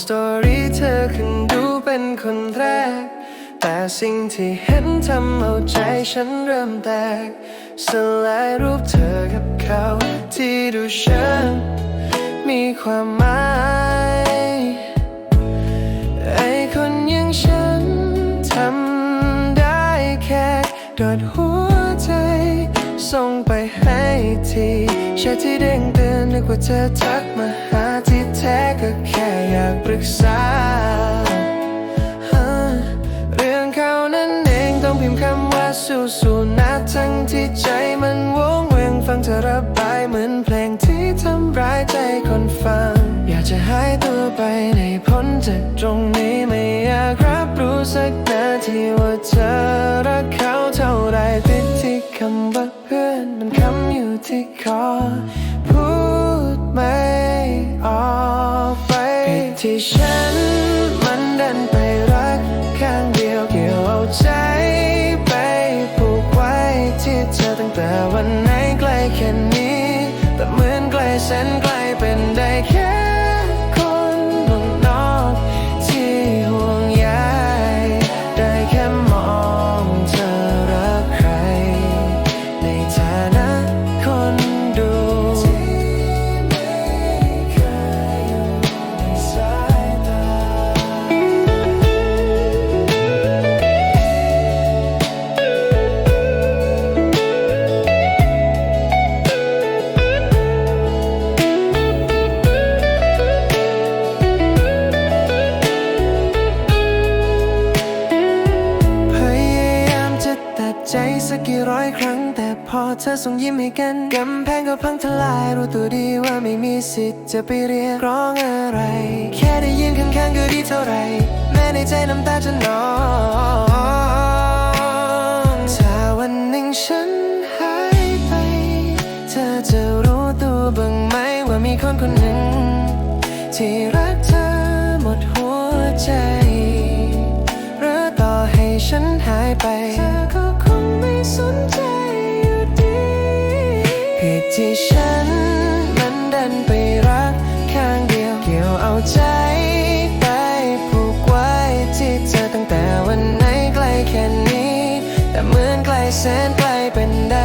สตอรี่เธอขึ้นดูเป็นคนแรก แต่สิ่งที่เห็นทำเอาใจฉันเริ่มแตก สลายรูปเธอกับเขาที่ดูฉันมีความหมายไอคนอย่างฉันทำได้แค่กอดหัวใจส่งไปให้ทีแชทที่เด้งเตือนนึกว่าเธอทักมาหาที่ ท้ก็แค่อยากปรึกษา เรื่องเขานั้นเองต้องพิมพ์คำว่าสู้สู้นะทั้งที่ใจมันวงเวงฟังเธอระบายเหมือนเพลงที่ทำร้ายใจคนฟัง อยากจะหายตัวไปในพ้นจากตรงนี้ไม่อยากรับรู้สักนาทีว่าเธอ ที่ฉันมันดันไปรักข้างเดียวเกี่ยวเอาใจไปผูกไว้ที่เธอตั้งแต่วันไหนใกล้แค่นี้ แต่เหมือนไกลแสนไกล สักกี่ร้อยครั้ง แต่พอเธอส่งยิ้มให้กันกำแพงก็พังทลายรู้ตัวดีว่าไม่มีสิทธิ์จะไปเรียกร้องอะไร แค่ได้ยินข้างๆก็ดีเท่าไร แม้ในใจน้ำตาจะนองถ้าวันหนึ่งฉันหายไป เธอจะรู้ตัวบ้างไหมว่ามีคนคนหนึ่ง ที่รักเธอหมดหัวใจหรือต่อให้ฉันหายไปเธอ ผิดที่ฉันมันดันไปรักข้างเดียว เกี่ยวเอาใจไปผูกไว้ที่เธอตั้งแต่วันไหนไกลแค่นี้ แต่เหมือนไกลแสนไกลเป็นได้